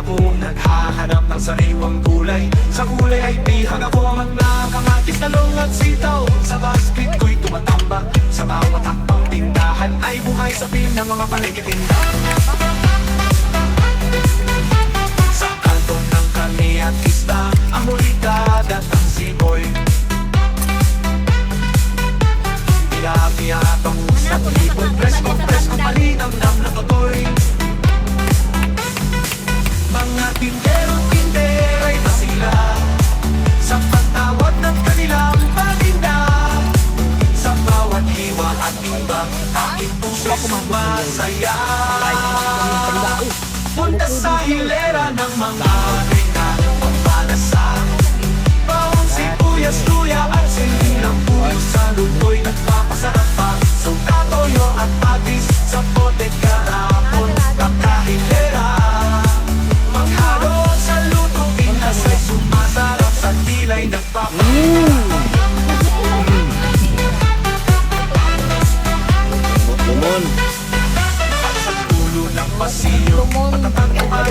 Ako, naghahanap ng sariwang gulay. Sa gulay ay bihag ako ang nakamatis Talong at sitaw. Sa basket ko'y tumatambak Sa bawat hakbang tindahan Ay buhay sa pin ng mga palikitinda Sa timbang Aking puso'y sumasaya Punta sa hilera ng mga rika Pampalasang Bawang sibuyas, luya at sinilang puyo Sa luto'y nagpapasarap pa Suka, toyo at patis Sa bote karapon Kakahilera Maghalo sa luto Pinas ay sumasarap Sa tilay nagpapasarap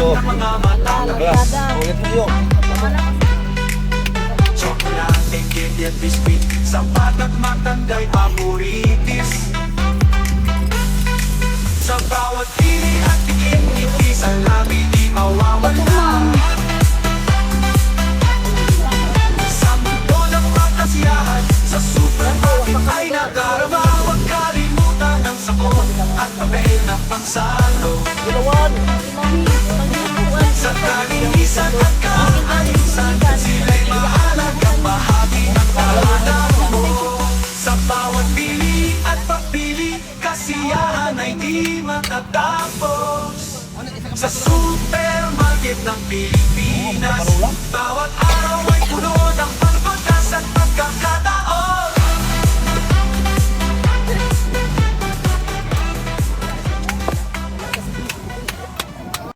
Mata Glass. Ulit mo. Chocolate, candy at biscuit Sapat at matanda'y paboritis Sa at tikim Ngiti sa labi di mawawala Sa mundo ng makasiyahan Sa supermarket ay nagarama Huwag kalimutan ang sakon At papel na pangsalo Sa Kasiyahan ay di matatapos? Sa supermarket ng Pilipinas Bawat araw